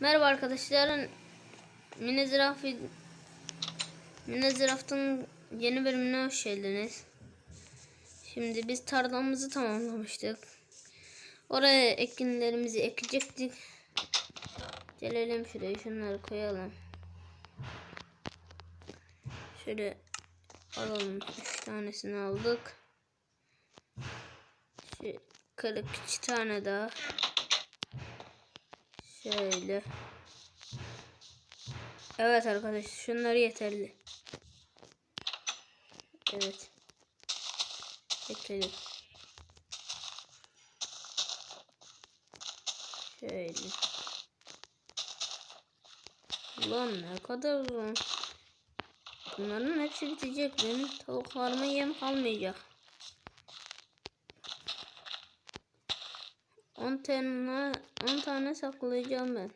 Merhaba arkadaşlar. Mini Ziraf Mini Ziraf'ın yeni bölümüne hoş geldiniz. Şimdi biz tarlamızı tamamlamıştık. Oraya ekinlerimizi ekecektik. Gelelim şuraya şunları koyalım. Şöyle alalım. Üç tanesini aldık. Şu 42 tane daha. Şöyle. Evet arkadaşlar şunlar yeterli. Evet. Yeterli. Şöyle. Ulan ne kadar uzun. Bunların hepsi bitecek. Benim tavuklarıma yem kalmayacak. 10 tane 10 tane saklayacağım ben.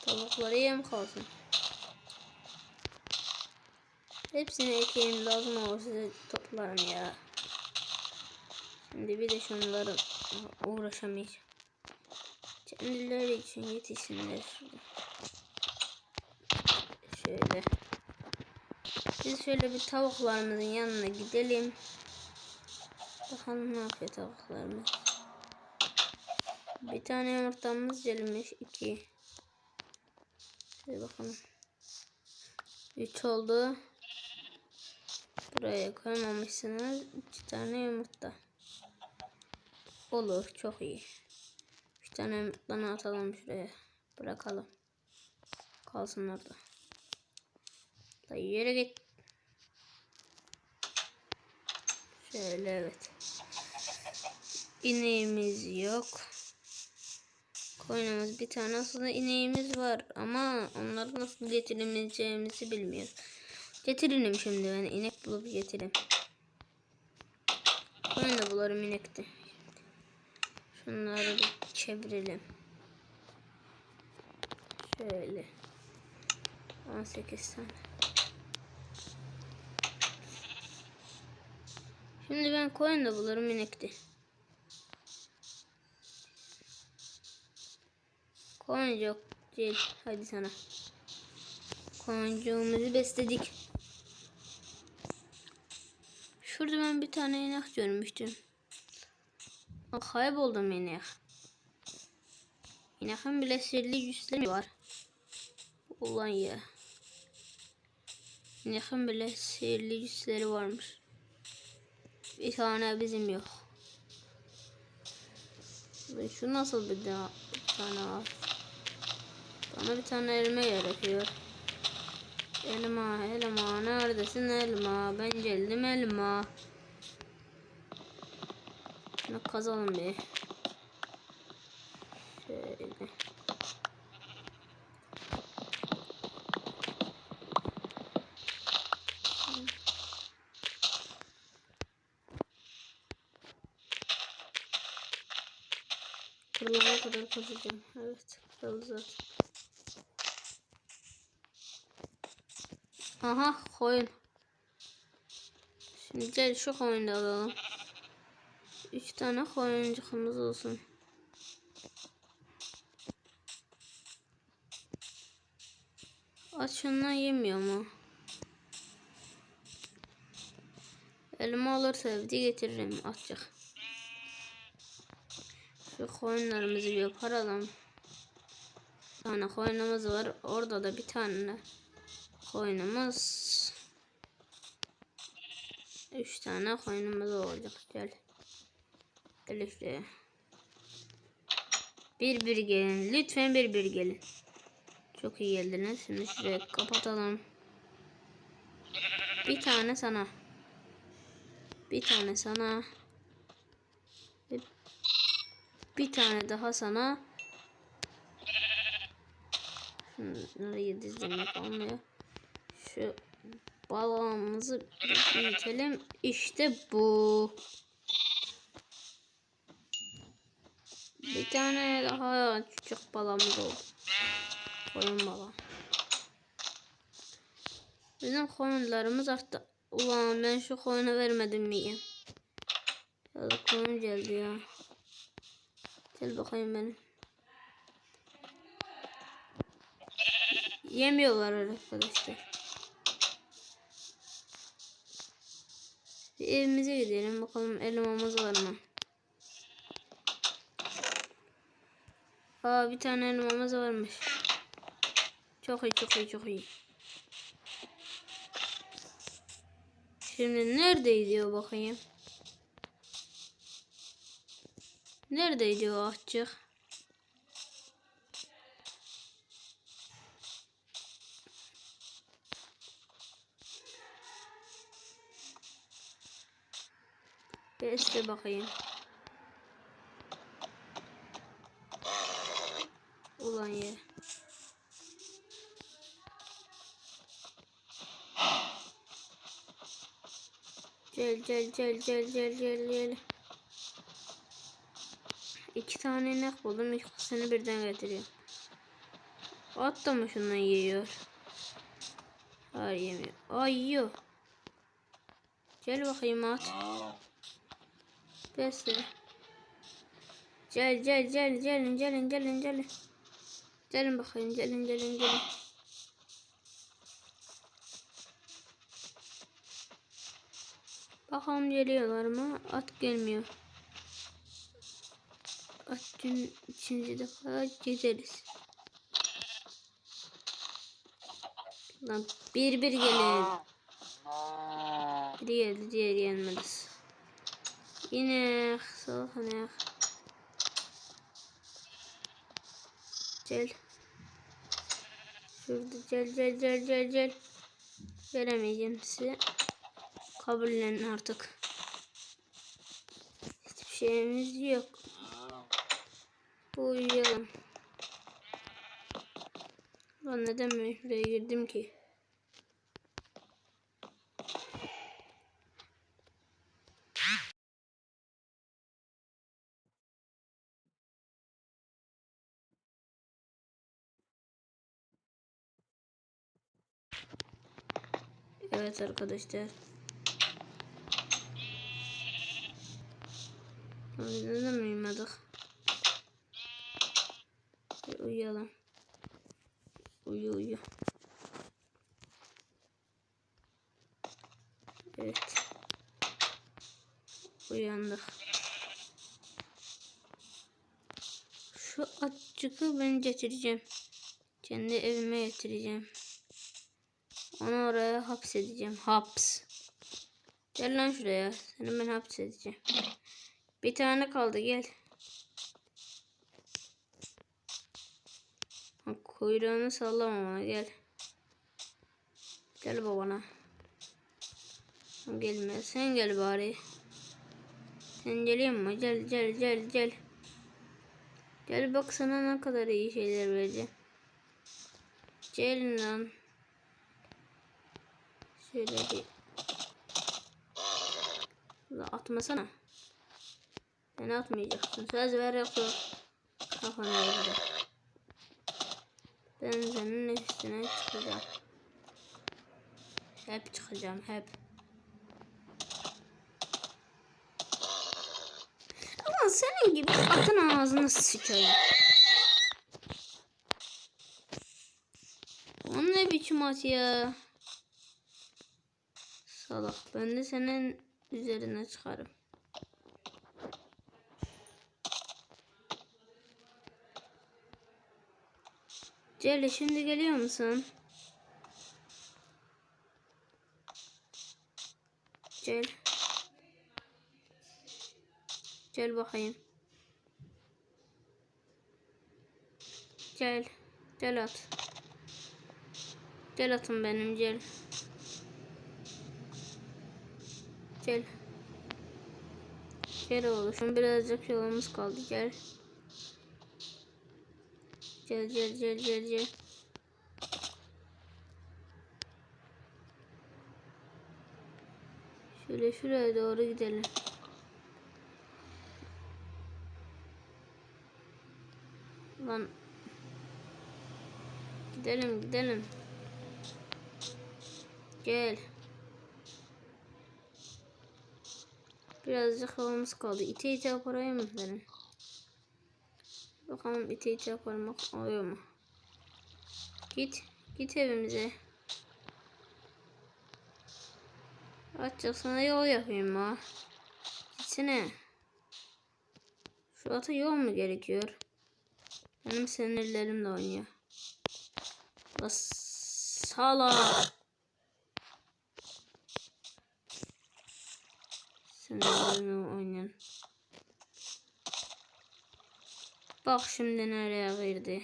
Tavuklara yem kalsın. Hepsini ekeyim lazım olursa toplarım ya. Şimdi bir de şunları uğraşamayacağım. Kendileri için yetişsinler. Şöyle. Biz şöyle bir tavuklarımızın yanına gidelim. Bakalım ne yapıyor tavuklarımız. Bir tane yumurtamız gelmiş. iki. Şöyle bakalım. Üç oldu. Buraya koymamışsınız. İki tane yumurta. Olur. Çok iyi. Bir tane yumurtanı atalım şuraya. Bırakalım. Kalsın orada. Da yere git. Şöyle evet. İneğimiz yok. Koyunumuz bir tane aslında ineğimiz var ama onları nasıl getiremeyeceğimizi bilmiyoruz. Getiririm şimdi ben inek bulup getireyim. Koyun da bularım inekti. Şunları bir çevirelim. Şöyle. 18 tane. Şimdi ben koyun da bulurum inekti. Koyun yok değil. Hadi sana. Koyuncuğumuzu besledik. Şurada ben bir tane inek görmüştüm. O kayboldum inek. İnekin bile sirli güçleri var. Ulan ya. İnekin bile sihirli güçleri varmış. Bir tane bizim yok. Ve şu nasıl bir, daha, bir tane var? Bana bir tane elma gerekiyor. Elma, elma, neredesin elma? Ben geldim elma. Şunu kazalım bir. Şöyle. Kadar kazacağım. Evet. Zaten. Aha koyun. Şimdi gel şu koyunu da alalım. Üç tane koyuncukımız olsun. Açından yemiyor mu? Elma olursa evde getiririm açacak. Şu koyunlarımızı yaparalım. Bir tane koyunumuz var. Orada da bir tane koyunumuz. Üç tane koyunumuz olacak. Gel. Gel işte. Bir bir gelin. Lütfen bir bir gelin. Çok iyi geldiniz. Şimdi şuraya kapatalım. Bir tane sana. Bir tane sana. Bir tane daha sana. Şunları dizdirmek olmuyor. Şu balığımızı büyütelim. İşte bu. Bir tane daha küçük balığımız oldu. Koyun balığı. Bizim koyunlarımız arttı. Ulan ben şu koyunu vermedim mi? Ya Aklım geldi ya. Gel bakayım benim. Yemiyorlar arkadaşlar. Bir evimize gidelim bakalım elmamız var mı? Aa bir tane elmamız varmış. Çok iyi çok iyi çok iyi. Şimdi neredeydi o bakayım? Neredeydi o ahçık? Besle bakayım. Ulan ye. Gel gel gel gel gel gel gel. İki tane inek buldum. İkisini birden getiriyorum. At da mı şundan yiyor? Hayır yemiyor. Ay yiyor. Gel bakayım at. Besle. Gel gel gel gelin gelin gelin gelin. Gelin bakayım gelin gelin gelin. Bakalım geliyorlar mı? At gelmiyor. Dün ikinci defa gideriz. Lan bir bir gelin. Biri geldi diğeri gelmez. Yine soğuk ne? Gel. Şurada gel gel gel gel gel. Veremeyeceğim size. Kabullenin artık. Hiçbir şeyimiz yok. Uyuyalım. Ben neden şuraya girdim ki? Evet arkadaşlar. Bir uyuyalım. Uyu uyu. Evet. Uyandık. Şu atçıkı ben getireceğim. Kendi evime getireceğim. Onu oraya hapsedeceğim. Haps. Gel lan şuraya. Seni ben hapsedeceğim. Bir tane kaldı gel. Kuyruğunu sallama bana gel. Gel babana. Gelme sen gel bari. Sen geliyor mu? Gel gel gel gel. Gel bak sana ne kadar iyi şeyler vereceğim. Gelin lan. Şöyle bir. La atmasana. Sen atmayacaksın. Söz ver yoksa kafana yazdı. Ben senin üstüne çıkacağım. Hep çıkacağım hep. Ama senin gibi atın ağzını sıçayım. O ne biçim at ya? Salak. Ben de senin üzerine çıkarım. Celle şimdi geliyor musun? Gel. Gel bakayım. Gel. Gel at. Gel atım benim gel. Gel. Gel oğlum. Birazcık yolumuz kaldı. Gel. Gel gel gel gel gel. Şöyle şuraya doğru gidelim. Lan. Gidelim gidelim. Gel. Birazcık havamız kaldı. İte ite yaparayım mı senin? Bakalım ite ite yaparmak oluyor mu? Git. Git evimize. Açacak sana yol yapayım ha. Gitsene. Şu ata yol mu gerekiyor? Benim sinirlerimle oynuyor. Bas sala. Sinirlerimle oynayan. Bak şimdi nereye girdi.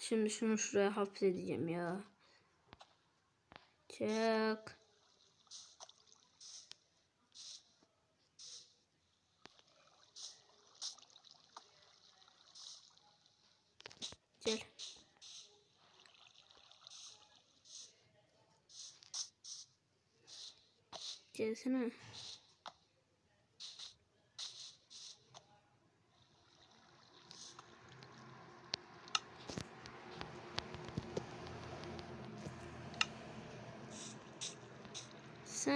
Şimdi şunu şuraya hapsedeceğim ya. Çek. Gel. Gelsene.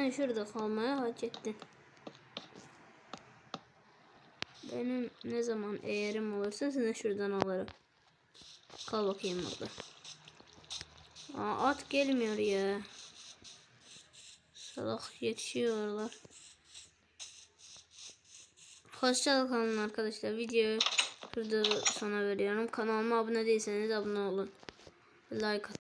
Sen şurada kalmaya hak ettin. Benim ne zaman eğerim olursa seni şuradan alırım. Kal bakayım orada. Aa, at gelmiyor ya. Salak yetişiyorlar. Hoşçakalın arkadaşlar. Videoyu burada sona veriyorum. Kanalıma abone değilseniz abone olun. Like atın.